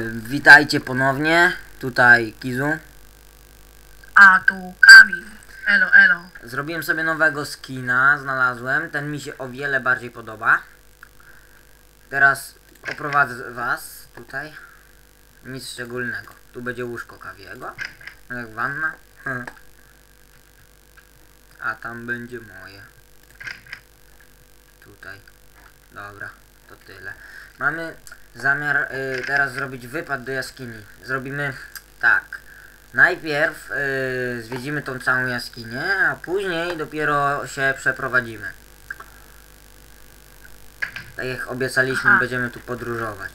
Witajcie ponownie, tutaj Kizu. A tu Kamil. Elo, elo. Zrobiłem sobie nowego skina, znalazłem, ten mi się o wiele bardziej podoba. Teraz oprowadzę was tutaj. Nic szczególnego. Tu będzie łóżko kawiego, jak wanna. A tam będzie moje. Tutaj. Dobra, to tyle. Mamy zamiar y, teraz zrobić wypad do jaskini. Zrobimy tak. Najpierw y, zwiedzimy tą całą jaskinię, a później dopiero się przeprowadzimy. Tak jak obiecaliśmy, Aha. będziemy tu podróżować.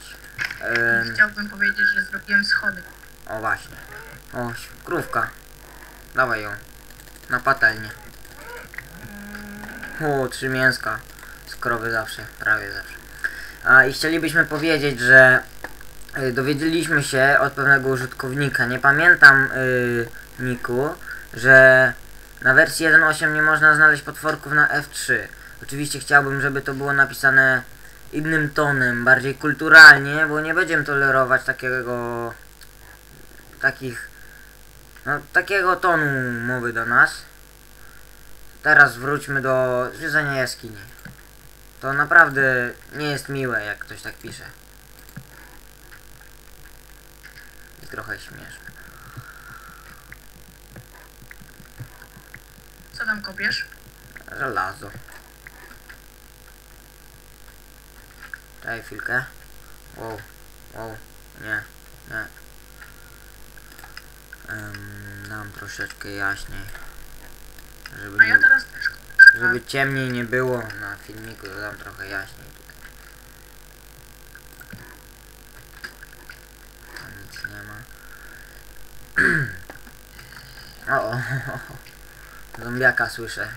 Ym, Chciałbym powiedzieć, że zrobiłem schody. o właśnie. O, krówka. Dawaj ją. Na patelnię. O, trzy mięska. Z krowy zawsze, prawie zawsze. A i chcielibyśmy powiedzieć, że y, dowiedzieliśmy się od pewnego użytkownika, nie pamiętam y, Niku, że na wersji 1.8 nie można znaleźć potworków na F3. Oczywiście chciałbym, żeby to było napisane innym tonem, bardziej kulturalnie, bo nie będziemy tolerować takiego takich no takiego tonu mowy do nas. Teraz wróćmy do zwiedzania jaskini. To naprawdę nie jest miłe, jak ktoś tak pisze. I trochę śmieszne. Co tam kopiesz? Żelazo. Czekaj chwilkę. Wow, wow, nie, nie. Ym, dam troszeczkę jaśniej. Żeby, A ja nie, żeby ciemniej nie było na filmiku, to dam trochę jaśniej tutaj. Tam nic nie ma. o, o, zombiaka słyszę.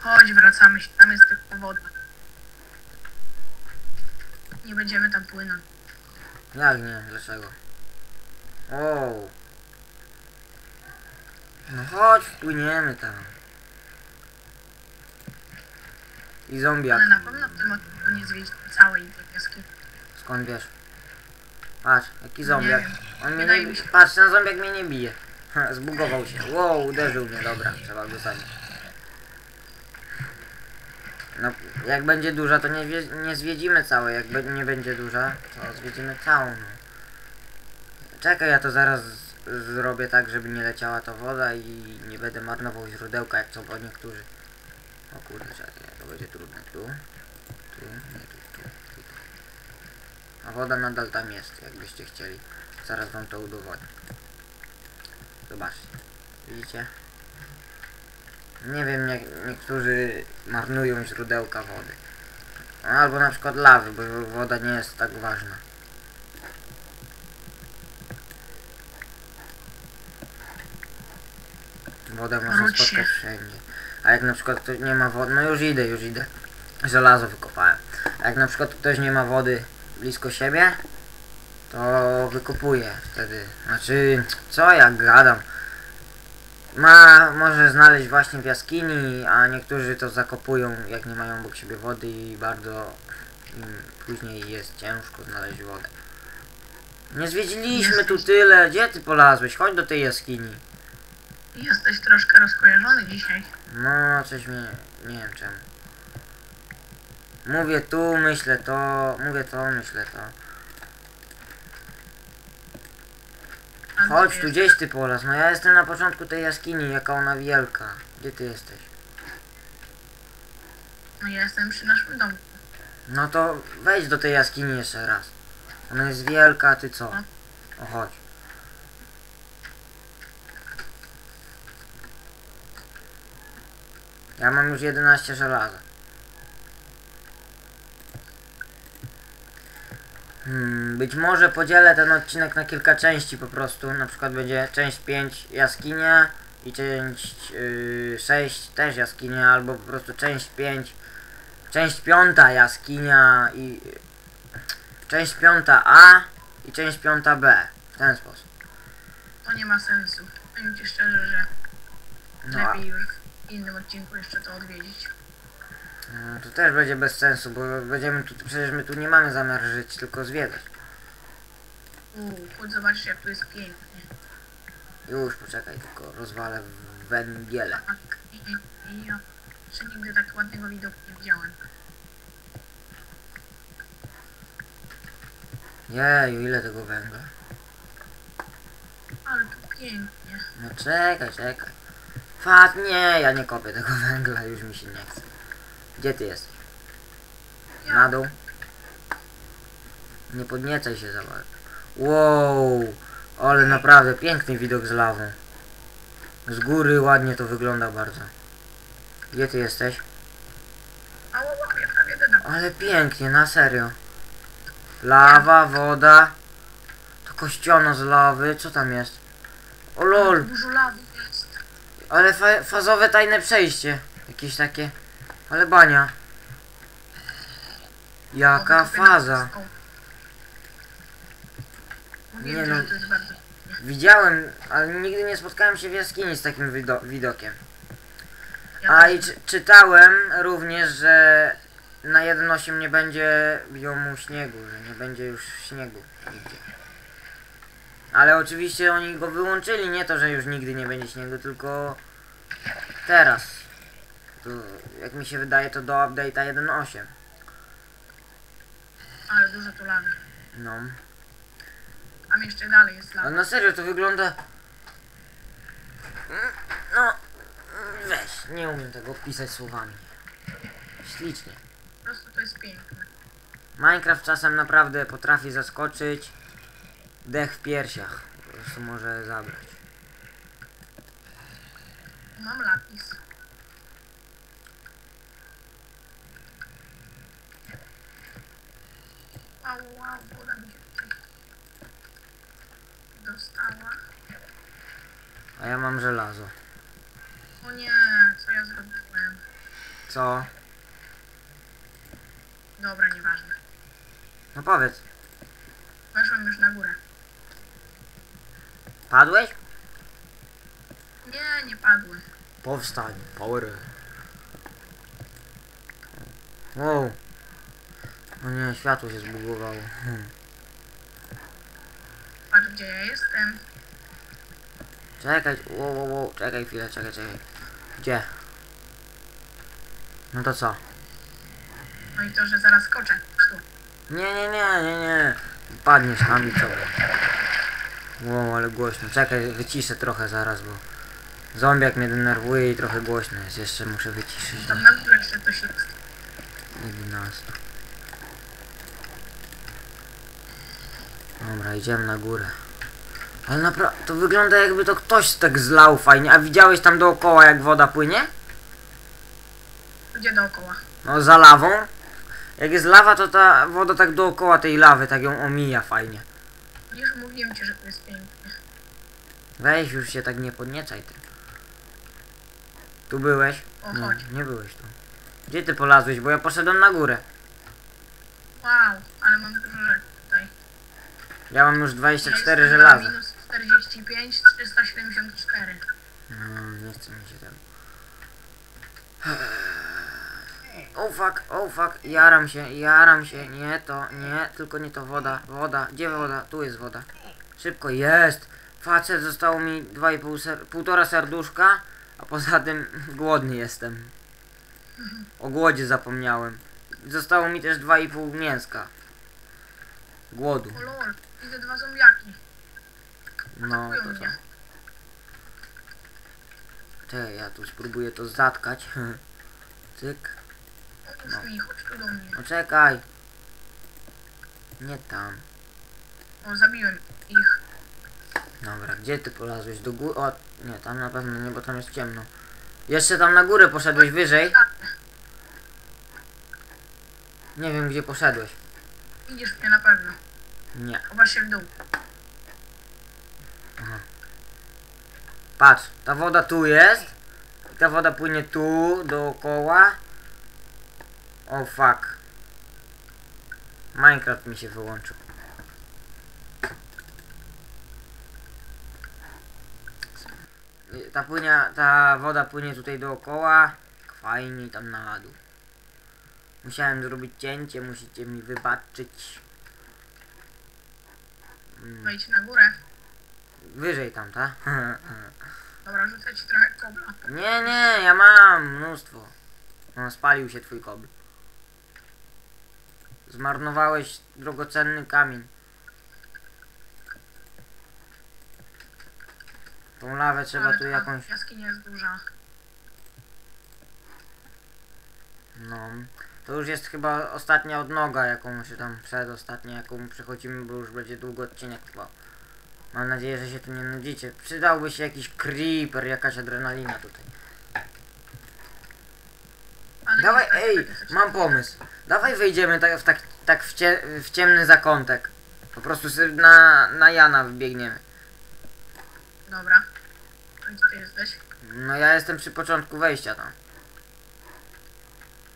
Chodź, wracamy się. Tam jest tylko woda. Nie będziemy tam płynąć. Jak nie? Dlaczego? O. No chodź, wpłyniemy tam. I zombiak. Ale na pewno w tym odcinku nie zwiedzić całej tej jaskini. Skąd wiesz? Patrz, jaki zombiak. On mnie nie. Patrz, ten zombiak mnie nie bije. Zbugował się. Wow, uderzył mnie. Dobra, trzeba go zabić. No, jak będzie duża, to nie, nie zwiedzimy całej. Jak nie będzie duża, to zwiedzimy całą. Czekaj, ja to zaraz zrobię tak, żeby nie leciała ta woda i nie będę marnował źródełka, jak co niektórzy. O kurde, czekaj, to będzie trudne. Tu, tu, nie tu, tu, tu. A woda nadal tam jest, jakbyście chcieli. Zaraz wam to udowodnię. Zobaczcie. Widzicie? Nie wiem, nie, niektórzy marnują źródełka wody. Albo na przykład lawy, bo woda nie jest tak ważna. Wodę można spotkać wszędzie. A jak na przykład ktoś nie ma wody, no już idę, już idę. Żelazo wykopałem. A jak na przykład ktoś nie ma wody blisko siebie, to wykopuje wtedy. Znaczy, co ja gadam? Ma, może znaleźć właśnie w jaskini, a niektórzy to zakopują, jak nie mają obok siebie wody i bardzo im później jest ciężko znaleźć wodę. Nie zwiedziliśmy tu tyle, gdzie ty polazłeś? Chodź do tej jaskini. Jesteś troszkę rozkojarzony dzisiaj. No, coś mnie, nie wiem czemu. Mówię tu, myślę to, mówię to, myślę to. Chodź tu, gdzieś ty polaz. No ja jestem na początku tej jaskini, jaka ona wielka. Gdzie ty jesteś? No ja jestem przy naszym domu. No to wejdź do tej jaskini jeszcze raz. Ona jest wielka, a ty co? O, chodź. Ja mam już 11 żelaza. Hmm, być może podzielę ten odcinek na kilka części po prostu. Na przykład będzie część 5 jaskinia, i część yy, 6 też jaskinia, albo po prostu część 5, część piąta jaskinia i część piąta A i część piąta B. W ten sposób. To nie ma sensu. Powiem ci szczerze, że No, lepiej już w innym odcinku jeszcze to odwiedzić. No, to też będzie bez sensu, bo będziemy tu, przecież my tu nie mamy zamiar żyć, tylko zwiedzać. Uuu, chodź zobaczysz jak tu jest pięknie. Już, poczekaj, tylko rozwalę węgiele. Tak, i ja jeszcze nigdy tak ładnego widoku nie widziałem. Jeju, ile tego węgla? Ale tu pięknie. No czekaj, czekaj. Fat, nie, ja nie kopię tego węgla, już mi się nie chce. Gdzie ty jesteś? Na dół? Nie podniecaj się za bardzo. Wow, ale naprawdę piękny widok z lawą. Z góry ładnie to wygląda bardzo. Gdzie ty jesteś? Ale pięknie, na serio. Lawa, woda. To kościono z lawy, co tam jest? O lol, lawy ale fa fazowe tajne przejście. Jakieś takie. Ale bania. Jaka faza. Nie no. Widziałem, ale nigdy nie spotkałem się w jaskini z takim wido widokiem. A i czy czytałem również, że na 1.8 nie będzie biomu śniegu, że nie będzie już śniegu nigdzie. Ale oczywiście oni go wyłączyli, nie to, że już nigdy nie będzie śniegu, tylko teraz. To, jak mi się wydaje, to do update'a 1.8. Ale dużo tu lawy. No. Tam jeszcze dalej jest Ale lawa. na serio to wygląda... Mm, No, weź, nie umiem tego opisać słowami. Ślicznie. Po prostu to jest piękne. Minecraft czasem naprawdę potrafi zaskoczyć. Dech w piersiach. Po prostu może zabrać. Mam lapis. Mi się tutaj dostała. A ja mam żelazo. O nie, co ja zrobiłem? Co? Dobra, nieważne. No powiedz. Weszłem już na górę. Padłeś? Nie, nie padłem. Powstań. Power. Wow. O nie, światło się zbugowało. Hmm. Patrz gdzie ja jestem. Czekaj, wow, wow, wow, czekaj chwilę, czekaj, czekaj. Gdzie? No to co? No i to, że zaraz skoczę. Tu. Nie, nie, nie, nie, nie. Padniesz tam i co? Wow, ale głośno. Czekaj, wyciszę trochę zaraz, bo zombiak mnie denerwuje i trochę głośno jest. Jeszcze muszę wyciszyć Tam na górę jeszcze coś jest. 11. Dobra, idziemy na górę. Ale naprawdę, to wygląda jakby to ktoś tak zlał fajnie. A widziałeś tam dookoła jak woda płynie? Gdzie dookoła? No za lawą. Jak jest lawa, to ta woda tak dookoła tej lawy, tak ją omija fajnie. Widzisz, mówiłem ci, że to jest pięknie. Weź już się tak nie podniecaj tym. Tu byłeś? O, Nie, chodź. nie byłeś tu. Gdzie ty polazłeś? Bo ja poszedłem na górę. Wow, ale mam dużo. Ja mam już Ja 24 jestem żelaza. Minus 45, 374. No, nie chce mi się tego. Oh fuck, oh fuck, jaram się, jaram się, nie to, nie, tylko nie to woda, woda, gdzie woda, tu jest woda. Szybko, jest! Facet, zostało mi 2,5 ser, półtora serduszka, a poza tym głodny jestem. O głodzie zapomniałem. Zostało mi też 2,5 mięska. Głodu. Widzę dwa zombiaki. No, Atakują to co? mnie. Czekaj, ja tu spróbuję to zatkać. Cyk. Pomóż No. mi, chodź tu do mnie. No czekaj. Nie tam. O, zabiłem ich. Dobra, gdzie ty polazłeś? Do góry? O, nie, tam na pewno nie, bo tam jest ciemno. Jeszcze tam na górę poszedłeś wyżej? Nie wiem, gdzie poszedłeś. Widzisz mnie na pewno. Nie. Się w dół. Aha. Patrz, ta woda tu jest. I ta woda płynie tu, dookoła. O fuck. Minecraft mi się wyłączył. Ta płynie, ta woda płynie tutaj dookoła. Fajnie tam na dół. Musiałem zrobić cięcie, musicie mi wybaczyć. Wejdź na górę. Wyżej tam, tak? Dobra, rzucę ci trochę kobla. Nie, nie, ja mam mnóstwo. No, spalił się twój kobl. Zmarnowałeś drogocenny kamień. Tą lawę trzeba Ale tu ta jakąś... Jaskinia jest duża. No. To już jest chyba ostatnia odnoga, jaką się tam przedostatnia, jaką przechodzimy, bo już będzie długo odcinek trwał. Mam nadzieję, że się tu nie nudzicie. Przydałby się jakiś creeper, jakaś adrenalina tutaj. Ale Dawaj, tak, ej, mam pomysł. Dawaj wejdziemy tak w, tak, tak w, cie, w ciemny zakątek. Po prostu sobie na, na Jana wbiegniemy. Dobra. A gdzie ty jesteś? No ja jestem przy początku wejścia tam.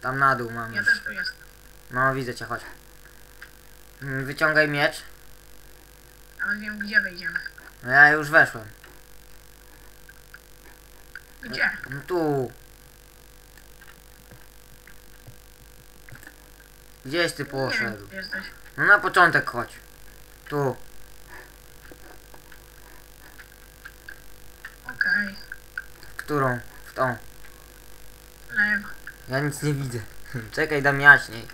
Tam na dół mam Ja już. też tu jestem. No widzę cię, chodź. Mm, Wyciągaj miecz. Ale wiem gdzie wejdziemy. No ja już weszłem. Gdzie? No tu. Gdzieś ty Nie wiem poszedł? gdzie jesteś. No na początek chodź. Tu. Okej. W którą? W tą. Lewa. Ja nic nie widzę. Czekaj, dam jaśniej.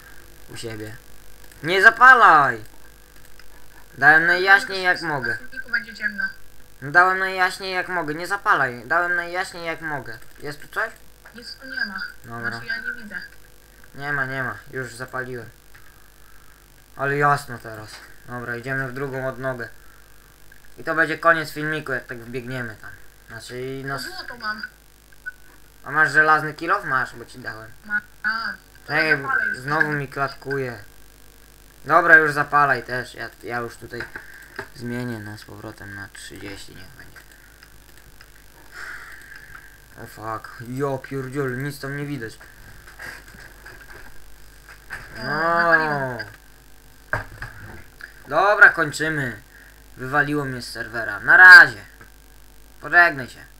U siebie. Nie zapalaj! Dałem najjaśniej jak mogę. Będzie ciemno. No, Dałem najjaśniej jak mogę. Nie zapalaj. Dałem najjaśniej jak mogę. Jest tu coś? Nic tu nie ma. Dobra. Znaczy ja nie widzę. Nie ma, nie ma. Już zapaliłem. Ale jasno teraz. Dobra, idziemy w drugą odnogę. I to będzie koniec filmiku, jak tak wbiegniemy tam. Znaczy, no... No złoto mam. A masz żelazny kilof? Masz, bo ci dałem. Czekaj, znowu mi klatkuje. Dobra, już zapalaj też. Ja, ja już tutaj zmienię nas z powrotem na 30, niech będzie. O fuck. Jo, pierdziol, nic tam nie widać. No. Dobra, kończymy. Wywaliło mnie z serwera. Na razie. Pożegnaj się.